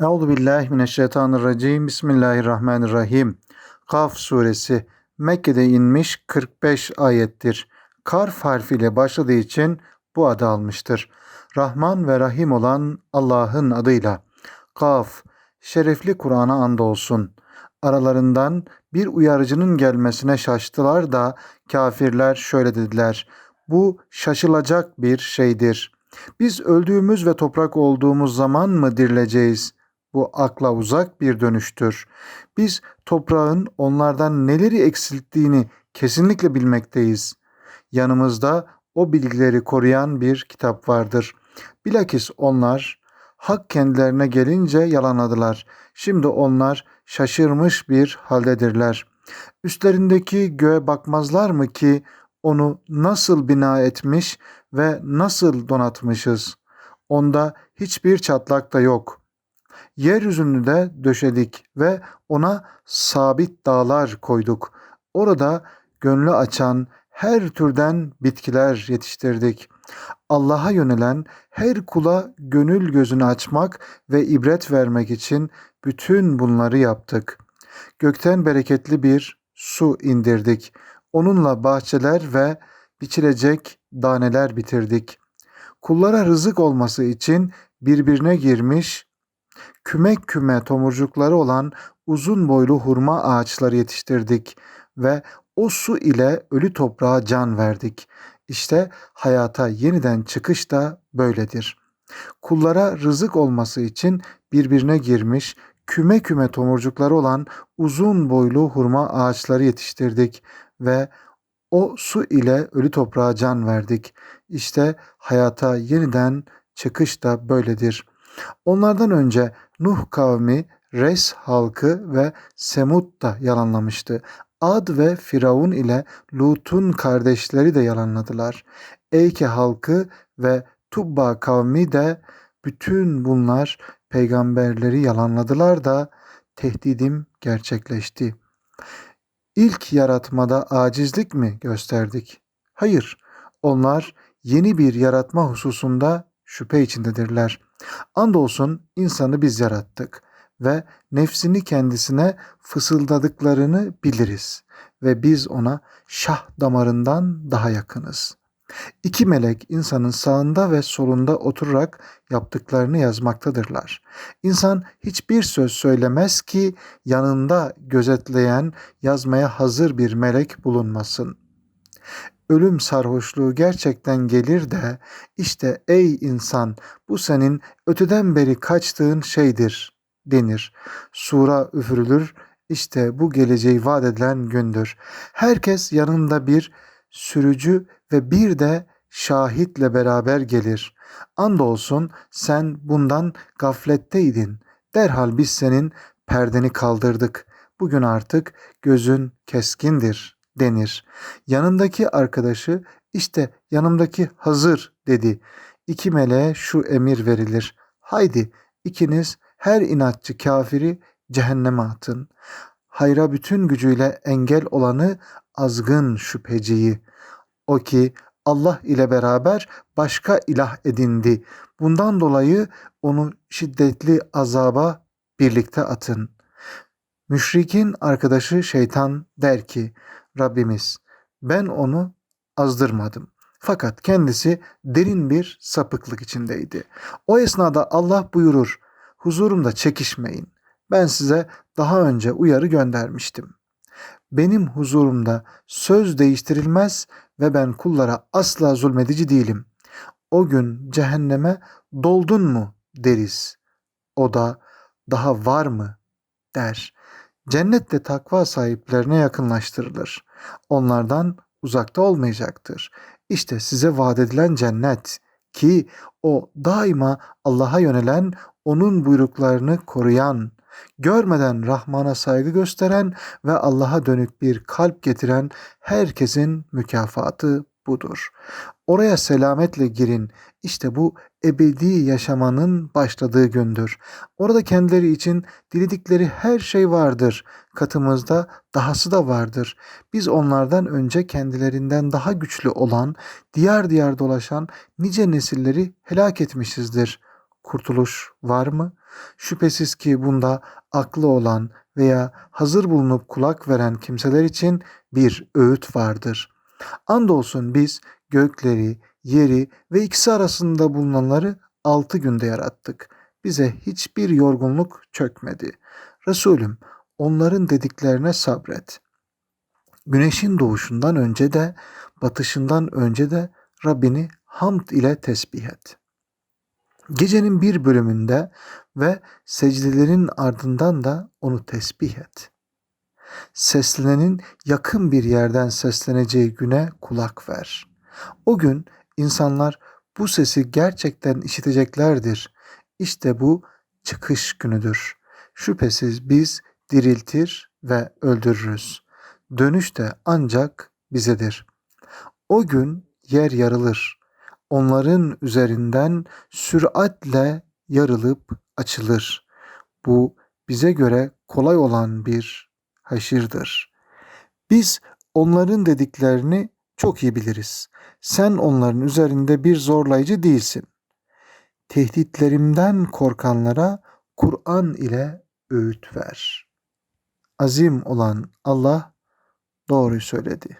Euzu billahi mineşşeytanirracim. Bismillahirrahmanirrahim. Kaf suresi Mekke'de inmiş 45 ayettir. Karf harfiyle başladığı için bu adı almıştır. Rahman ve Rahim olan Allah'ın adıyla. Kaf, şerefli Kur'an'a andolsun. Aralarından bir uyarıcının gelmesine şaştılar da kafirler şöyle dediler. Bu şaşılacak bir şeydir. Biz öldüğümüz ve toprak olduğumuz zaman mı dirileceğiz? Bu akla uzak bir dönüştür. Biz toprağın onlardan neleri eksilttiğini kesinlikle bilmekteyiz. Yanımızda o bilgileri koruyan bir kitap vardır. Bilakis onlar hak kendilerine gelince yalanladılar. Şimdi onlar şaşırmış bir haldedirler. Üstlerindeki göğe bakmazlar mı ki onu nasıl bina etmiş ve nasıl donatmışız? Onda hiçbir çatlak da yok. Yeryüzünü de döşedik ve ona sabit dağlar koyduk. Orada gönlü açan her türden bitkiler yetiştirdik. Allah'a yönelen her kula gönül gözünü açmak ve ibret vermek için bütün bunları yaptık. Gökten bereketli bir su indirdik. Onunla bahçeler ve biçilecek daneler bitirdik. Kullara rızık olması için birbirine girmiş küme küme tomurcukları olan uzun boylu hurma ağaçları yetiştirdik ve o su ile ölü toprağa can verdik. İşte hayata yeniden çıkış da böyledir. Kullara rızık olması için birbirine girmiş küme küme tomurcukları olan uzun boylu hurma ağaçları yetiştirdik ve o su ile ölü toprağa can verdik. İşte hayata yeniden çıkış da böyledir. Onlardan önce Nuh kavmi, Res halkı ve Semud da yalanlamıştı. Ad ve Firavun ile Lut'un kardeşleri de yalanladılar. Eyke halkı ve Tubba kavmi de bütün bunlar peygamberleri yalanladılar da tehdidim gerçekleşti. İlk yaratmada acizlik mi gösterdik? Hayır, onlar yeni bir yaratma hususunda şüphe içindedirler. Andolsun insanı biz yarattık ve nefsini kendisine fısıldadıklarını biliriz ve biz ona şah damarından daha yakınız. İki melek insanın sağında ve solunda oturarak yaptıklarını yazmaktadırlar. İnsan hiçbir söz söylemez ki yanında gözetleyen, yazmaya hazır bir melek bulunmasın ölüm sarhoşluğu gerçekten gelir de işte ey insan bu senin öteden beri kaçtığın şeydir denir. Sura üfürülür işte bu geleceği vaat edilen gündür. Herkes yanında bir sürücü ve bir de şahitle beraber gelir. Andolsun sen bundan gafletteydin. Derhal biz senin perdeni kaldırdık. Bugün artık gözün keskindir.'' Denir. Yanındaki arkadaşı işte yanımdaki hazır dedi. İki meleğe şu emir verilir. Haydi ikiniz her inatçı kafiri cehenneme atın. Hayra bütün gücüyle engel olanı azgın şüpheciyi. O ki Allah ile beraber başka ilah edindi. Bundan dolayı onu şiddetli azaba birlikte atın. Müşrikin arkadaşı şeytan der ki Rabbimiz ben onu azdırmadım. Fakat kendisi derin bir sapıklık içindeydi. O esnada Allah buyurur, huzurumda çekişmeyin. Ben size daha önce uyarı göndermiştim. Benim huzurumda söz değiştirilmez ve ben kullara asla zulmedici değilim. O gün cehenneme doldun mu deriz. O da daha var mı der. Cennet de takva sahiplerine yakınlaştırılır. Onlardan uzakta olmayacaktır. İşte size vaat edilen cennet ki o daima Allah'a yönelen, onun buyruklarını koruyan, görmeden Rahman'a saygı gösteren ve Allah'a dönük bir kalp getiren herkesin mükafatı budur. Oraya selametle girin. İşte bu ebedi yaşamanın başladığı gündür. Orada kendileri için diledikleri her şey vardır. Katımızda dahası da vardır. Biz onlardan önce kendilerinden daha güçlü olan, diyar diyar dolaşan nice nesilleri helak etmişizdir. Kurtuluş var mı? Şüphesiz ki bunda aklı olan veya hazır bulunup kulak veren kimseler için bir öğüt vardır. Andolsun biz gökleri, yeri ve ikisi arasında bulunanları altı günde yarattık. Bize hiçbir yorgunluk çökmedi. Resulüm onların dediklerine sabret. Güneşin doğuşundan önce de batışından önce de Rabbini hamd ile tesbih et. Gecenin bir bölümünde ve secdelerin ardından da onu tesbih et. Seslenenin yakın bir yerden sesleneceği güne kulak ver. O gün insanlar bu sesi gerçekten işiteceklerdir. İşte bu çıkış günüdür. Şüphesiz biz diriltir ve öldürürüz. Dönüş de ancak bizedir. O gün yer yarılır. Onların üzerinden süratle yarılıp açılır. Bu bize göre kolay olan bir haşirdir. Biz onların dediklerini çok iyi biliriz. Sen onların üzerinde bir zorlayıcı değilsin. Tehditlerimden korkanlara Kur'an ile öğüt ver. Azim olan Allah doğruyu söyledi.